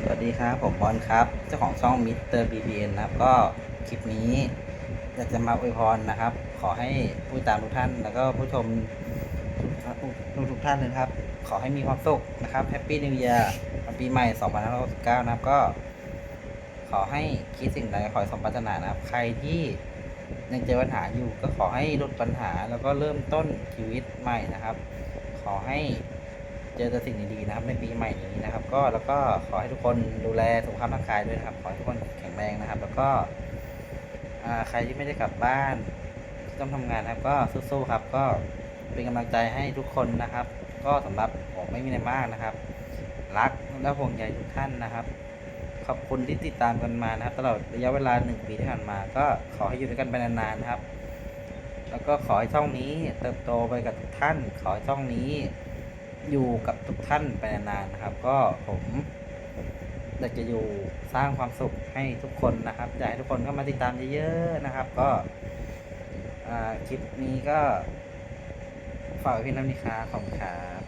สวัสดีครับ ผมบอลครับ เจ้าของช่องมิสเตอร์บีบีเอ็นนะครับ ก็คลิปนี้อยากจะมาอวยพรนะครับ ขอให้ผู้ตามทุกท่าน แล้วก็ผู้ชมทุกทุกท่านเลยนะครับ ขอให้มีความสุขนะครับแฮปปี้นิว e ย r ปีใหม่ 2569 นะครับ ก็ ขอให้คิดสิ่งใดขอให้สมปรารถนานะครับ ใครที่ยังเจอปัญหาอยู่ก็ขอให้ลดปัญหาแล้วก็เริ่มต้นชีวิตใหม่นะครับ ขอให้ เจอแต่สิ่งดีๆนะครับในปีใหม่นี้นะครับ ก็แล้วก็ขอให้ทุกคนดูแลสุขภาพร่างกายด้วยนะครับ ขอให้ทุกคนแข็งแรงนะครับ แล้วก็ใครที่ไม่ได้กลับบ้านที่ต้องทำงานนะครับ ก็สู้ๆครับ ก็เป็นกำลังใจให้ทุกคนนะครับ ก็สำหรับผมไม่มีอะไรมากนะครับ รักและห่วงใยทุกท่านนะครับขอบคุณที่ติดตามกันมานะครับ ตลอดระยะเวลาหนึ่งปีที่ผ่านมา ก็ขอให้อยู่ด้วยกันไปนานๆนะครับ แล้วก็ขอให้ช่องนี้เติบโตไปกับทุกท่าน ขอให้ช่องนี้ อยู่กับทุกท่านไปนานๆนะครับ ก็ผมอยากจะอยู่สร้างความสุขให้ทุกคนนะครับอยากให้ทุกคนเข้ามาติดตามเยอะๆนะครับ ก็คลิปนี้ก็ฝากพี่น้ำนิคาขอบคุณครับ